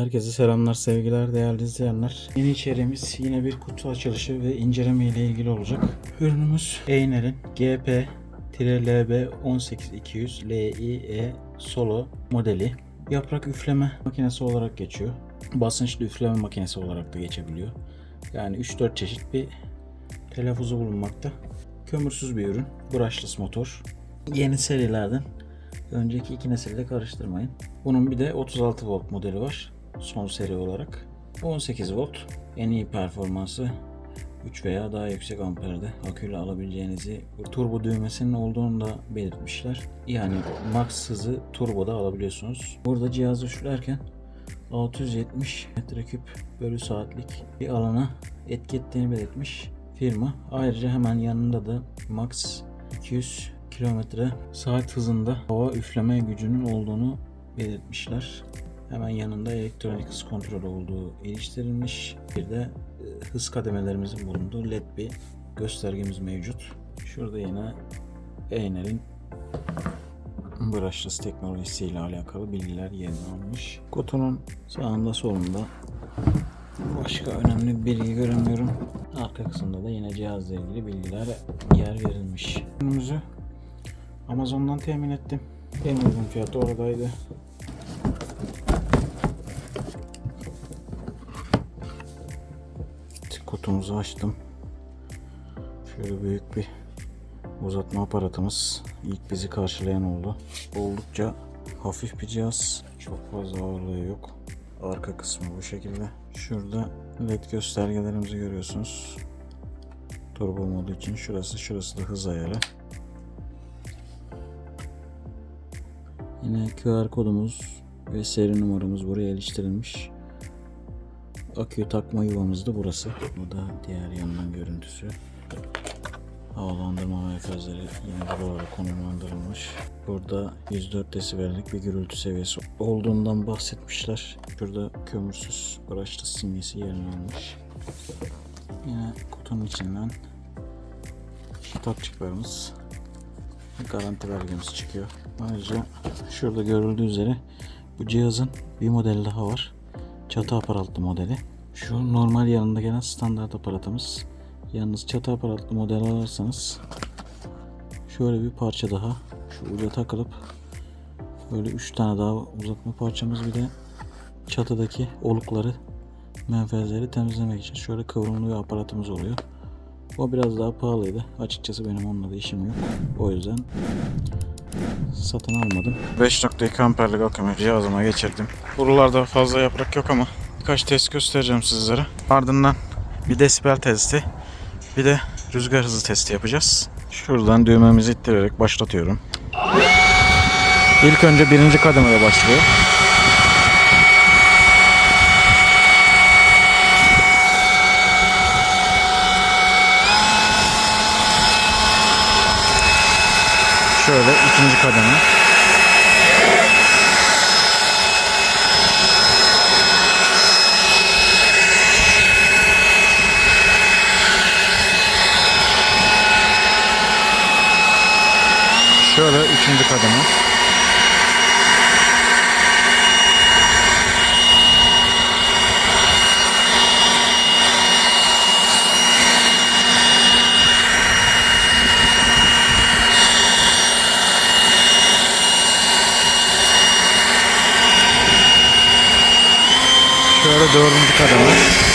Herkese selamlar, sevgiler, değerli izleyenler. Yeni içeriğimiz yine bir kutu açılışı ve inceleme ile ilgili olacak. Ürünümüz Einer'in GP LB 18200 LIE Solo modeli. Yaprak üfleme makinesi olarak geçiyor. Basınçlı üfleme makinesi olarak da geçebiliyor. Yani 3-4 çeşit bir telaffuzu bulunmakta. Kömürsüz bir ürün. Brushless motor. Yeni serilerden önceki iki nesille karıştırmayın. Bunun bir de 36 volt modeli var. Son seri olarak. 18 volt. En iyi performansı 3 veya daha yüksek amperde aküyle alabileceğinizi turbo düğmesinin olduğunu da belirtmişler. Yani max hızı turboda alabiliyorsunuz. Burada cihazı üflerken 670 metreküp bölü saatlik bir alana etki ettiğini belirtmiş firma. Ayrıca hemen yanında da max 200 kilometre saat hızında hava üfleme gücünün olduğunu belirtmişler. Hemen yanında elektronik hız kontrolü olduğu iliştirilmiş. Bir de e, hız kademelerimizin bulunduğu led bir göstergemiz mevcut. Şurada yine Einer'in brushless teknolojisiyle alakalı bilgiler yerini almış. Kutunun sağında solunda başka önemli bir bilgi göremiyorum. Arka kısımda da yine cihazla ilgili bilgiler yer verilmiş. Ürünümüzü Amazon'dan temin ettim. En uygun fiyatı oradaydı. Kutumuzu açtım. Şöyle büyük bir uzatma aparatımız ilk bizi karşılayan oldu. Oldukça hafif bir cihaz. Çok fazla ağırlığı yok. Arka kısmı bu şekilde. Şurada led göstergelerimizi görüyorsunuz. Turbo modu için şurası şurası da hız ayarı. Yine QR kodumuz ve seri numaramız buraya iliştirilmiş. Akü takma yuvamız da burası. Bu da diğer yandan görüntüsü. Havalandırma merkezleri yine buralara konumlandırılmış. Burada 104 desibellik bir gürültü seviyesi olduğundan bahsetmişler. Şurada kömürsüz brushless simgesi yerini almış. Yine kutunun içinden kitapçıklarımız garanti belgemiz çıkıyor. Ayrıca şurada görüldüğü üzere bu cihazın bir modeli daha var. Çatı aparatlı modeli. Şu normal yanında gelen standart aparatımız. Yalnız çatı aparatlı model alırsanız şöyle bir parça daha şu uca takılıp böyle 3 tane daha uzatma parçamız bir de çatıdaki olukları menfezleri temizlemek için şöyle kıvrımlı bir aparatımız oluyor. O biraz daha pahalıydı. Açıkçası benim onunla da işim yok. O yüzden satın almadım. 5.2 amperlik akümü cihazıma geçirdim. Buralarda fazla yaprak yok ama birkaç test göstereceğim sizlere. Ardından bir desibel testi, bir de rüzgar hızı testi yapacağız. Şuradan düğmemizi ittirerek başlatıyorum. İlk önce birinci kademede başlıyor. Şöyle ikinci kademe. Üçüncü kademe. Şöyle dördüncü kademe.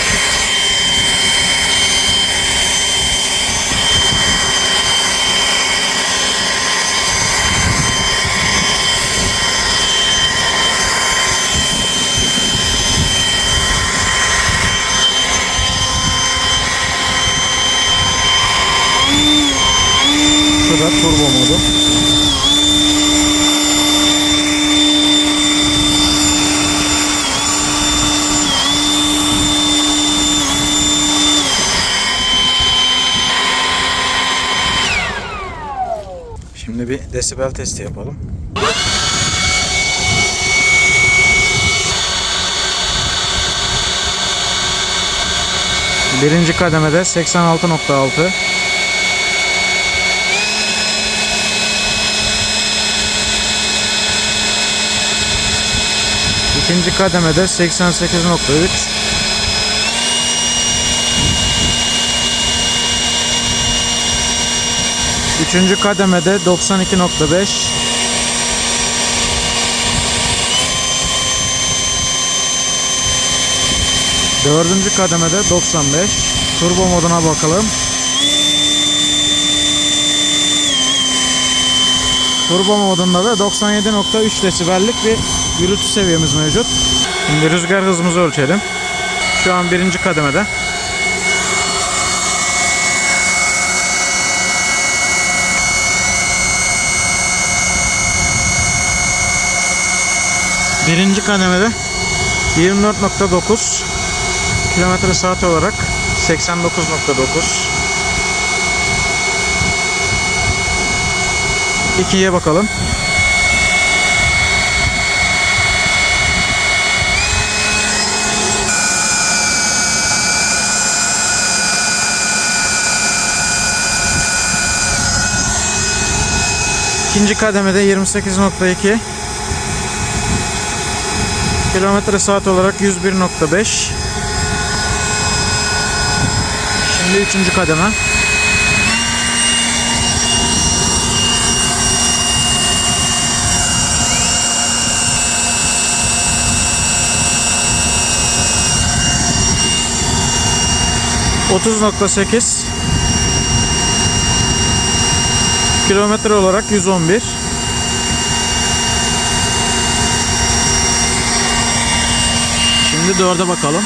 Da turbo modu. Şimdi bir desibel testi yapalım. Birinci kademede 86.6 İkinci kademede 88.3. Üçüncü kademede 92.5. Dördüncü kademede 95. Turbo moduna bakalım. Turbo modunda da 97.3 desibellik bir gürültü seviyemiz mevcut. Şimdi rüzgar hızımızı ölçelim. Şu an birinci kademede. Birinci kademede 24.9 kilometre saat olarak 89.9 İkiye bakalım. İkinci kademede 28.2 Kilometre saat olarak 101.5 Şimdi üçüncü kademe. Otuz nokta sekiz Kilometre olarak 111 Şimdi dörde bakalım.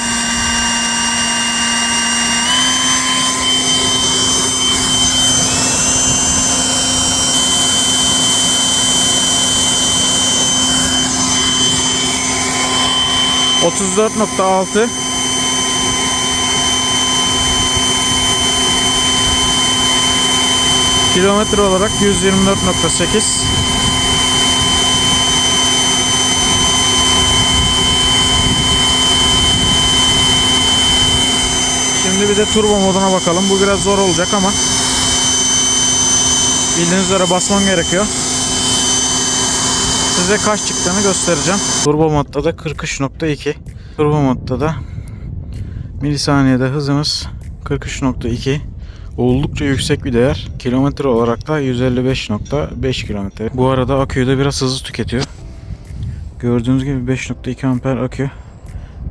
Otuz dört nokta altı Kilometre olarak 124.8 Şimdi bir de turbo moduna bakalım. Bu biraz zor olacak ama bildiğiniz üzere basman gerekiyor. Size kaç çıktığını göstereceğim. Turbo modda da 43.2 Turbo modda da milisaniyede hızımız 43.2 Oldukça yüksek bir değer. Kilometre olarak da 155.5 kilometre. Bu arada aküyü de biraz hızlı tüketiyor. Gördüğünüz gibi 5.2 amper akü.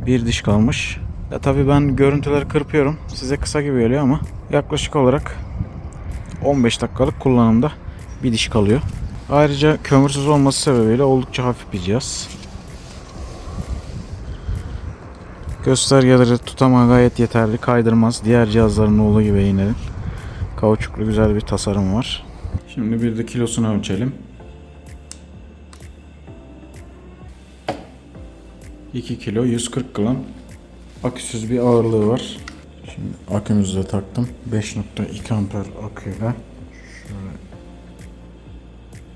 Bir diş kalmış. Ya tabii ben görüntüleri kırpıyorum. Size kısa gibi geliyor ama yaklaşık olarak 15 dakikalık kullanımda bir diş kalıyor. Ayrıca kömürsüz olması sebebiyle oldukça hafif bir cihaz. Göstergeleri tutama gayet yeterli. Kaydırmaz. Diğer cihazların olduğu gibi yine kauçuklu güzel bir tasarım var. Şimdi bir de kilosunu ölçelim. 2 kilo 140 gram. Aküsüz bir ağırlığı var. Şimdi akümüzü de taktım. 5.2 amper aküyle. Şöyle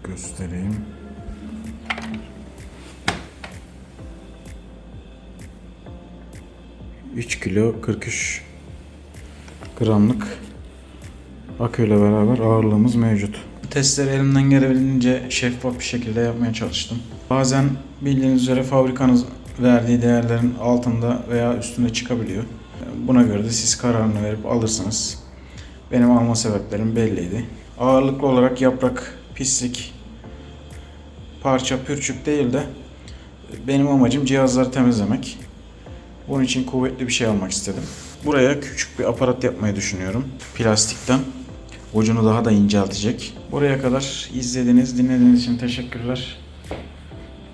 göstereyim. ...3 kilo 43 gramlık aküyle beraber ağırlığımız mevcut. Testleri elimden gelebildiğince şeffaf bir şekilde yapmaya çalıştım. Bazen bildiğiniz üzere fabrikanız verdiği değerlerin altında veya üstünde çıkabiliyor. Buna göre de siz kararını verip alırsınız. Benim alma sebeplerim belliydi. Ağırlıklı olarak yaprak, pislik, parça, pürçük değil de benim amacım cihazları temizlemek. Bunun için kuvvetli bir şey almak istedim. Buraya küçük bir aparat yapmayı düşünüyorum. Plastikten. Ucunu daha da inceltecek. Buraya kadar izlediğiniz, dinlediğiniz için teşekkürler.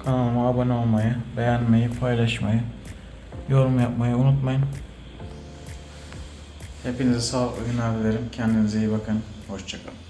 Kanalıma abone olmayı, beğenmeyi, paylaşmayı, yorum yapmayı unutmayın. Hepinize sağlıklı günler dilerim. Kendinize iyi bakın. Hoşçakalın.